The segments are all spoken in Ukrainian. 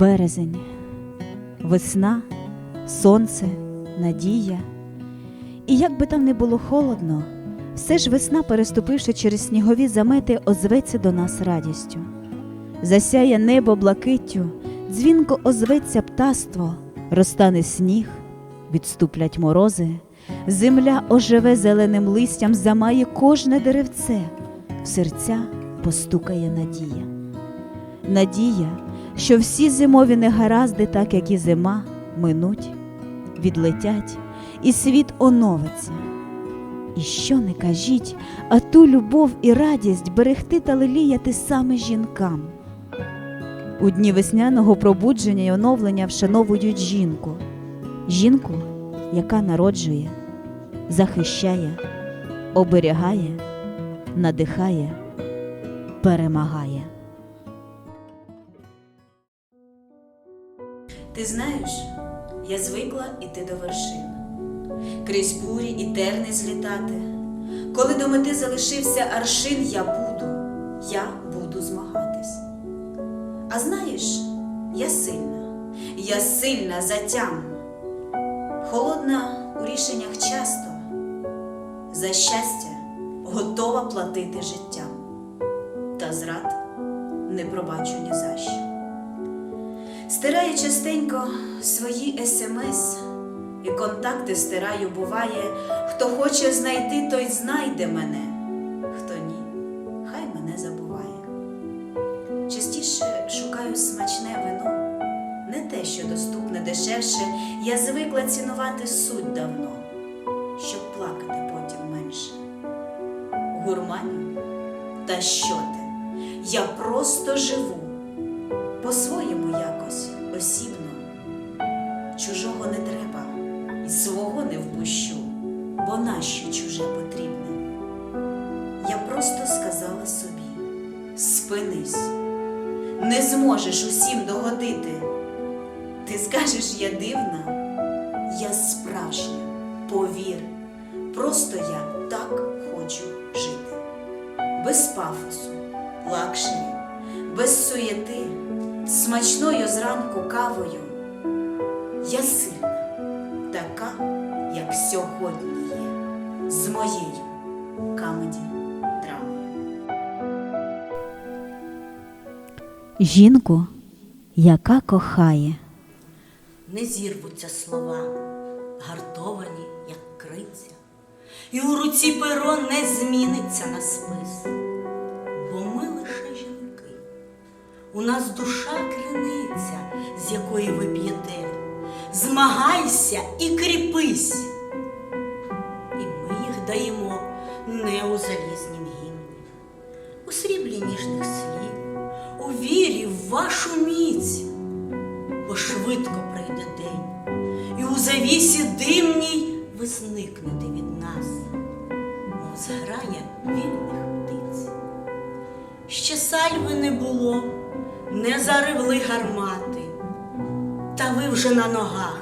Березень, весна, сонце, надія. І як би там не було холодно, все ж весна, переступивши через снігові замети, озветься до нас радістю. Засяє небо блакиттю, дзвінко озветься птаство, розтане сніг, відступлять морози, земля оживе зеленим листям, замає кожне деревце, в серця постукає надія. Надія, що всі зимові негаразди, так як і зима, минуть, відлетять, і світ оновиться. І що не кажіть, а ту любов і радість берегти та леліяти саме жінкам. У дні весняного пробудження й оновлення вшановують жінку, жінку, яка народжує, захищає, оберігає, надихає, перемагає. Ти знаєш, я звикла іти до вершин, крізь бурі і терни злітати. Коли до мети залишився аршин, я буду, я буду змагатись. А знаєш, я сильна, я сильна затям, холодна у рішеннях часто, за щастя готова платити життям, та зрад не пробачу ні за що. Стираю частенько свої смс і контакти стираю, буває. Хто хоче знайти, той знайде мене, хто ні, хай мене забуває. Частіше шукаю смачне вино, не те, що доступне дешевше, я звикла цінувати суть давно, щоб плакати потім менше. Гурманю, та що ти? Я просто живу по-своєму Ти скажеш, я дивна, я справжня, повір, просто я так хочу жити, без пафосу, лакшері, без суєти смачною зранку кавою. Я сильна, така, як сьогодні є, з моєю камеді драмою. Жінку, яка кохає. Не зірвуться слова, гартовані, як криця, і у руці перо не зміниться на спис, бо ми лише жінки, у нас душа криниця, з якої ви п'єте, змагайся і кріпись. І ми їх даємо не у залізнім гімні, у сріблі ніжних слів, у вірі в вашу бо швидко прийде день, і у завісі димній ви зникнете від нас, мов зграє вільних птиць. Ще сальви не було, не заревли гармати, та ви вже на ногах.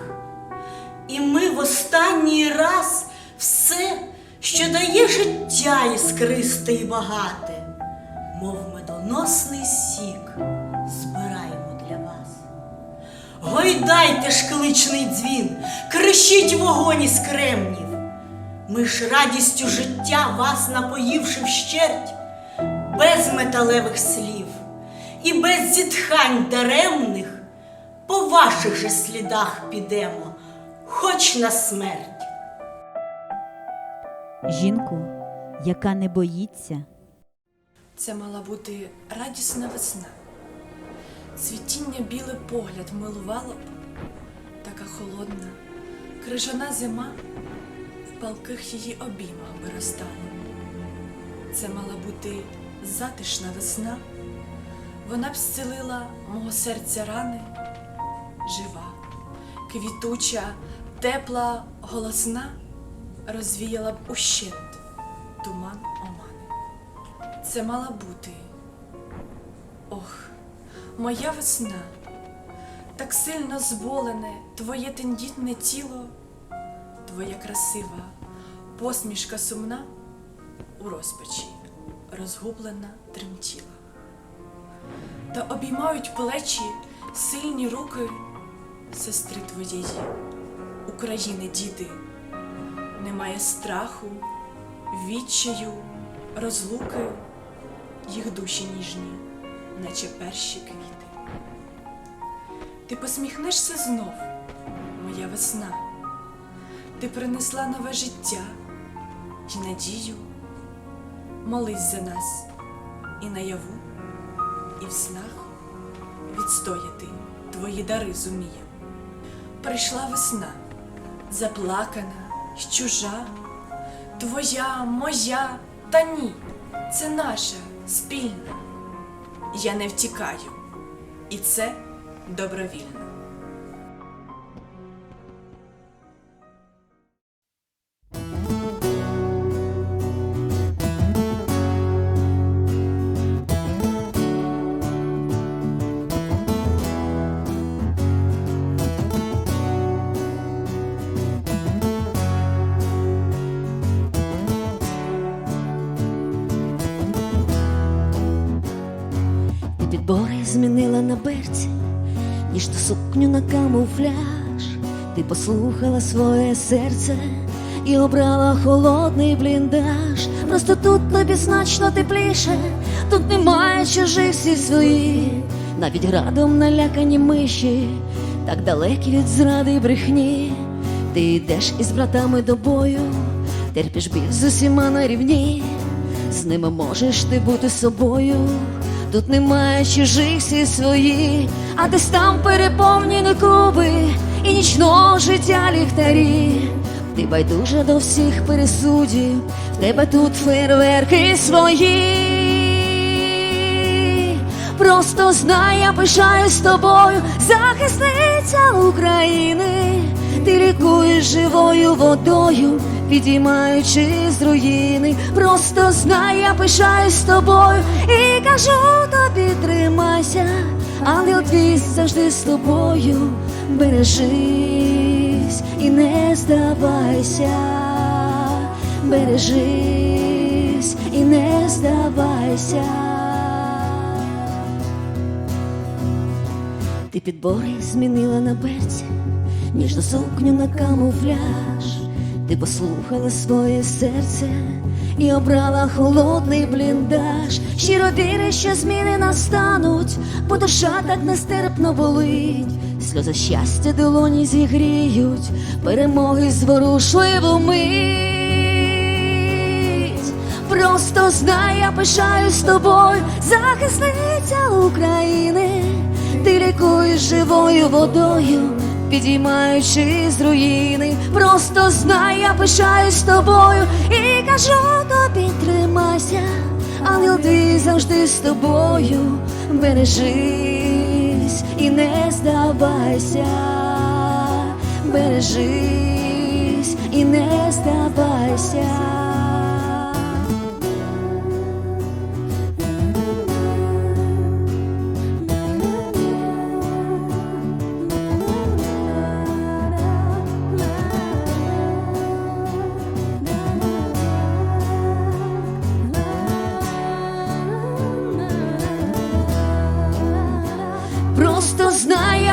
І ми в останній раз все, що дає життя іскристе і багате, мов медоносний сік. Гойдайте ж кличний дзвін, кричіть вогонь із кремнів. Ми ж радістю життя вас напоївши вщерть, без металевих слів і без зітхань даремних, по ваших же слідах підемо, хоч на смерть. Жінку, яка не боїться. Це мала бути радісна весна. Цвітіння білий погляд милувало б, така холодна, крижана зима в палких її обіймах виростала. Це мала бути затишна весна, вона б зцілила мого серця рани, жива, квітуча, тепла, голосна, розвіяла б ущент туман омани. Це мала бути. Ох, моя весна, так сильно зболене твоє тендітне тіло, твоя красива посмішка сумна у розпачі розгублена тремтіла. Та обіймають плечі сильні руки сестри твоєї, України, діти. Немає страху, відчаю, розлуки, їх душі ніжні, наче перші квіти. Ти посміхнешся знов, моя весна. Ти принесла нове життя і надію. Молись за нас і наяву, і в снах відстояти твої дари зуміє. Прийшла весна, заплакана чужа, твоя, моя, та ні, це наша спільна. Я не втікаю, і це добровільно. Берці, ніж ту сукню на камуфляж. Ти послухала своє серце і обрала холодний бліндаж. Просто тут тобі значно тепліше, тут немає чужих всі свої, навіть градом налякані миші, так далекі від зради й брехні. Ти йдеш із братами до бою, терпиш біль з усіма на рівні. З ними можеш ти бути собою. Тут немає чужих всі свої, а десь там переповнені клуби і нічного життя ліхтарі. Ти байдужа до всіх пересудів, в тебе тут фейерверки свої. Просто знай, я пишаюсь тобою, захисниця України. Ти лікуєш живою водою, підіймаючи з руїни. Просто знай, я пишаюсь тобою і кажу тобі, тримайся, ангел твій завжди з тобою. Бережись і не здавайся, бережись і не здавайся. Ти підбори змінила на берці, ніжну сукню на камуфляж. Ти послухала своє серце і обрала холодний бліндаж. Щиро віриш, що зміни настануть, бо душа так нестерпно болить. Сльози щастя долоні зігріють, перемоги зворушливу мить. Просто знай, я пишаюсь тобою, захисниця України. Ти лікуєш живою водою, підіймаючи з руїни. Просто знай, я пишаюсь тобою і кажу тобі, тримайся, ангел твій завжди з тобою. Бережись і не здавайся, бережись і не здавайся.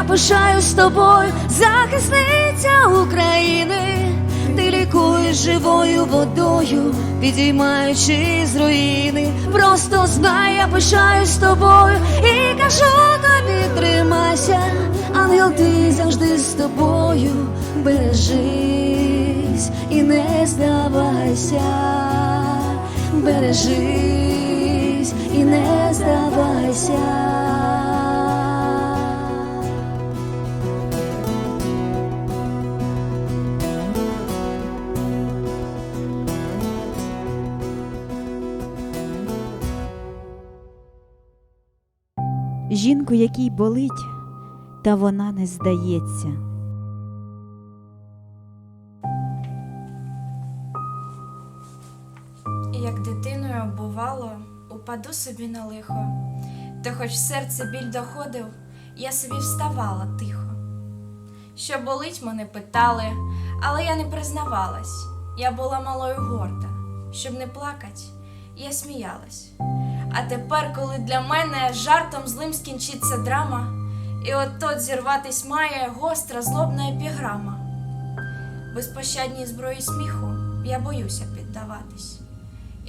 Пишаюсь тобою, захисниця України. Ти лікуєш живою водою, підіймаючи з руїни. Просто знай, я пишаюсь тобою і кажу тобі, тримайся, ангел ти завжди з тобою. Бережись і не здавайся, бережись і не здавайся. Жінку, якій болить, та вона не здається. Як дитиною бувало, упаду собі на лихо, та хоч серце біль доходив, я собі вставала тихо. Що болить, мене питали, але я не признавалась. Я була малою горда, щоб не плакать, я сміялась. А тепер, коли для мене жартом злим скінчиться драма, І от тут зірватись має гостра злобна епіграма. Безпощадній зброї сміху я боюся піддаватись.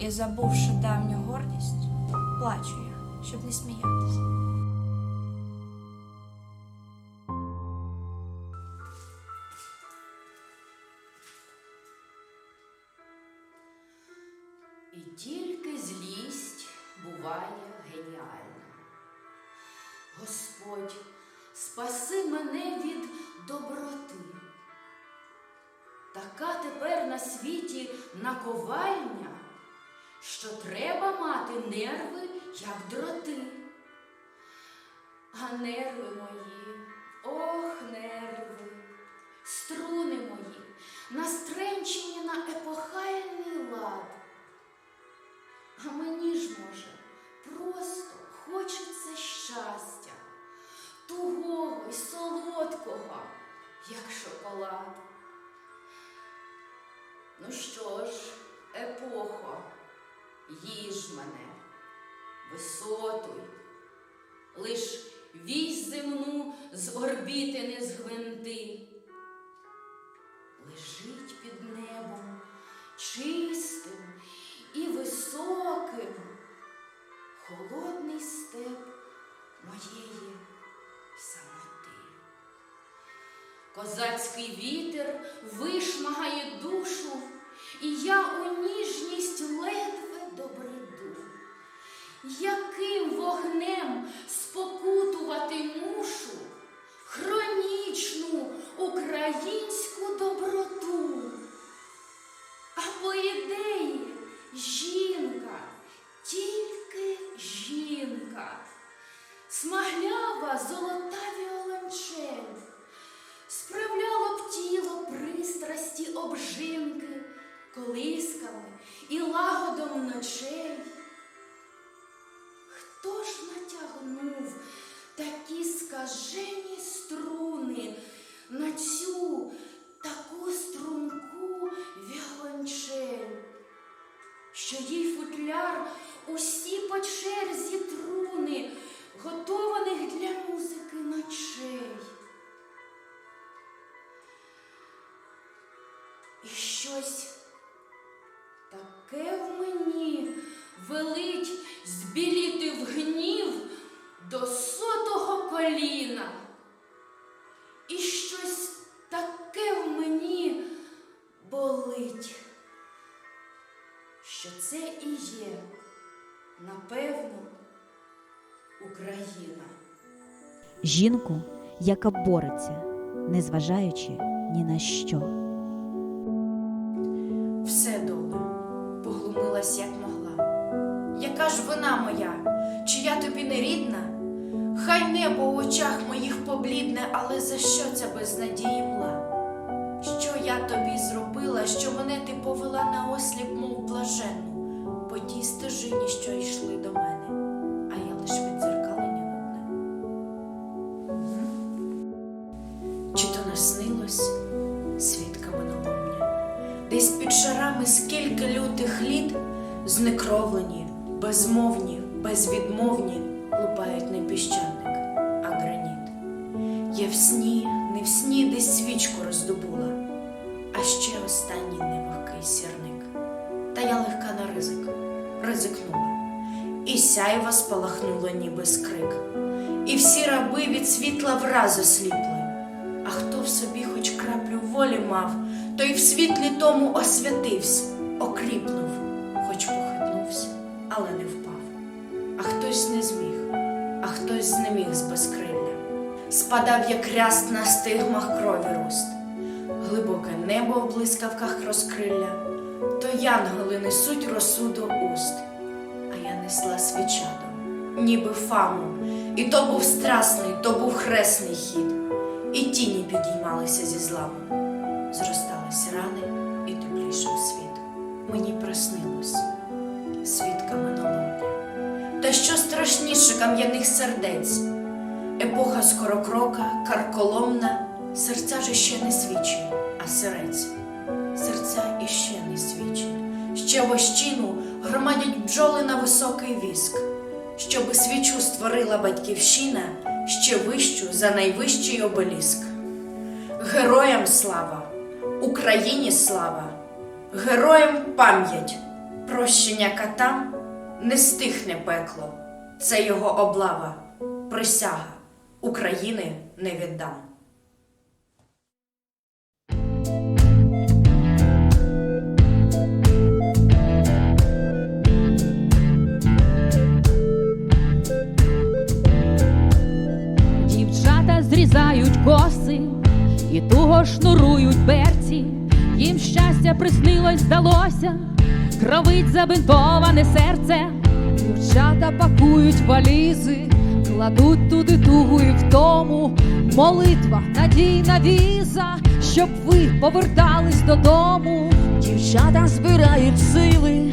І забувши давню гордість, плачу я, щоб не сміятись. Що треба мати нерви, як дроти. А нерви мої, ох, нерви, струни мої, настренчені на епохальний лад. А мені ж, може, просто хочеться щастя, тугого й солодкого, як шоколад. Ну що ж, епохо, їж мене, висотуй, лиш вісь земну з орбіти не згвинти. Лежить під небом чистим і високим холодний степ моєї самоти. Козацький вітер вишмагає душу, і я у ніжність ледве добреду. Яким вогнем спокутувати мушу хронічну українську доброту? А по ідеї щось таке в мені велить збіліти в гнів до сотого коліна. І щось таке в мені болить, що це і є, напевно, Україна. Жінку, яка бореться, незважаючи ні на що. Поглумилась як могла. Яка ж вина моя, чи я тобі не рідна? Хай небо в очах моїх поблідне, але за що ця безнадії мла? Що я тобі зробила, що мене ти повела на осліп, мов блаженну, по тій стежині, що йшли до мене, скільки лютих літ знекровлені, безмовні, безвідмовні лупають не піщаник, а граніт. Я в сні, не в сні десь свічку роздобула, а ще останній невогкий сірник. Та я легка на ризик, ризикнула, і сяйва спалахнуло, ніби скрик, і всі раби від світла враз осліпли. А хто в собі хоч краплю волі мав, той в світлі тому освятився, окріпнув, хоч похитнувся, але не впав. А хтось не зміг, а хтось знеміг з безкрилля. Спадав, як ряст на стигмах крові руст, глибоке небо в блискавках розкрилля, то янголи несуть росу до уст, а я несла свічадом, ніби фаму, і то був страсний, то був хресний хід, і тіні підіймалися зі зламу, зростались рани і теплішав світ. Мені приснилось свідка минулого. Та що страшніше кам'яних сердець? Епоха скорокрока, карколомна, серця же ще не свічі, а серець. Серця іще не свічі. Ще вощину громадять бджоли на високий віск. Щоби свічу створила батьківщина, ще вищу за найвищий обеліск. Героям слава, Україні слава, героям пам'ять, прощення катам не стихне пекло, це його облава, присяга України не віддам. Дівчата зрізають коси і туго шнурують берці. Їм щастя приснилось, здалося, кровить забинтоване серце. Дівчата пакують валізи, кладуть туди тугу і втому. Молитва, надійна віза, щоб ви повертались додому. Дівчата збирають сили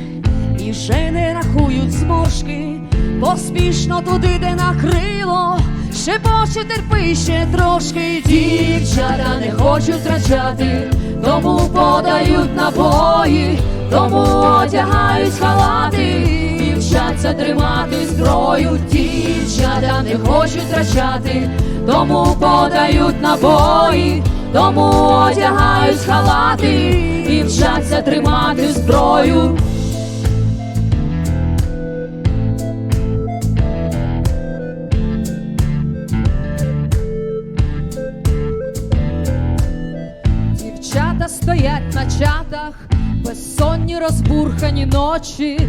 і вже не рахують зморшки, поспішно туди, де накрило, шепоче терпи ще трошки. Дівчата не хочуть втрачати, тому подають набої, тому одягають халати, дівчата тримати зброю, дівчата не хочуть втрачати, тому подають набої, тому одягають халати, і вчаться тримати зброю. Стоять на чатах, безсонні розбурхані ночі,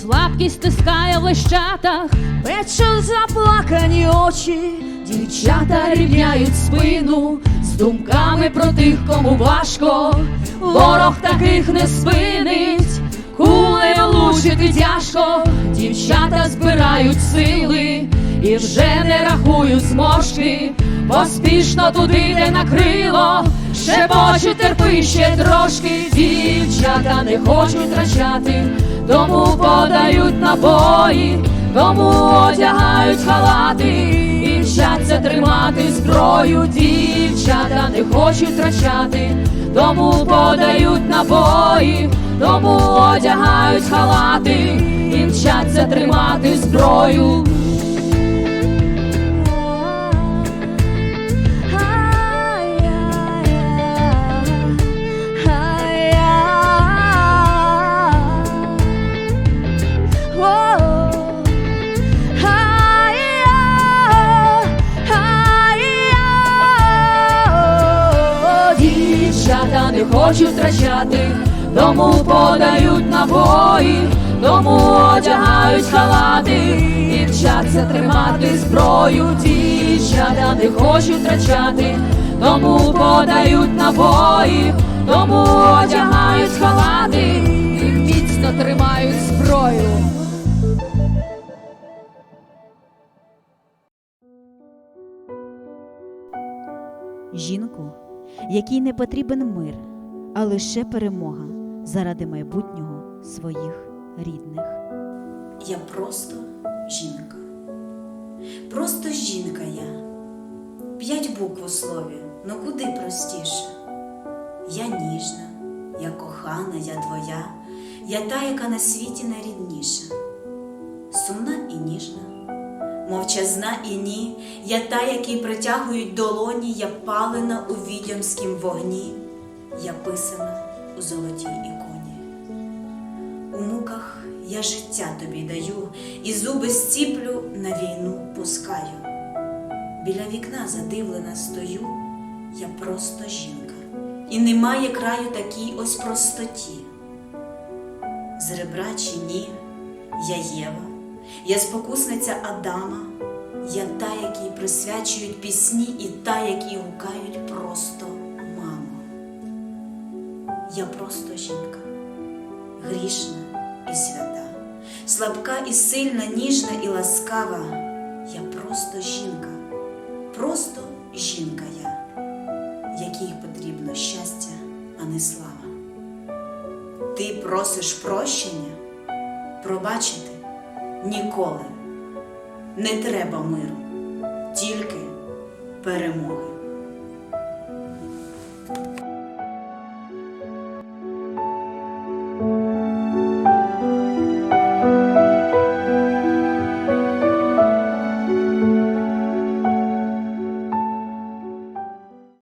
слабкість стискає в лещатах. Печуть заплакані очі, дівчата рівняють спину з думками про тих, кому важко. Ворог таких не спинить, кулею лучити тяжко, дівчата збирають сили і вже не рахують зморшки, поспішно туди, де накрило, ще шепочуть терпи ще трошки, дівчата не хочуть втрачати, тому подають набої, тому одягають халати, і вчаться тримати зброю, дівчата не хочуть втрачати, тому подають набої, тому одягають халати, і вчаться тримати зброю. Тому подають набої, тому одягають халати, і вчаться тримати зброю. Дівчата не хочуть втрачати, тому подають набої, тому одягають халати, і міцно тримають зброю. Жінку, якій не потрібен мир, а лише перемога заради майбутнього своїх рідних. Я просто жінка. Просто жінка я. П'ять букв у слові, ну куди простіше. Я ніжна, я кохана, я твоя, я та, яка на світі найрідніша. Сумна і ніжна, мовчазна і ні, я та, якій притягують долоні, я палена у відьомськім вогні, я писана у золотій іконі. У муках я життя тобі даю, і зуби зціплю на війну пускаю. Біля вікна задивлена стою, я просто жінка, і немає краю такій ось простоті. З ребра чи ні, я Єва, я спокусниця Адама, я та, якій присвячують пісні, і та, які гукають просто. Я просто жінка грішна і свята, слабка і сильна, ніжна і ласкава. Я просто жінка, просто жінка я, якій потрібно щастя, а не слава. Ти просиш прощення, пробачити ніколи. Не треба миру, тільки перемоги.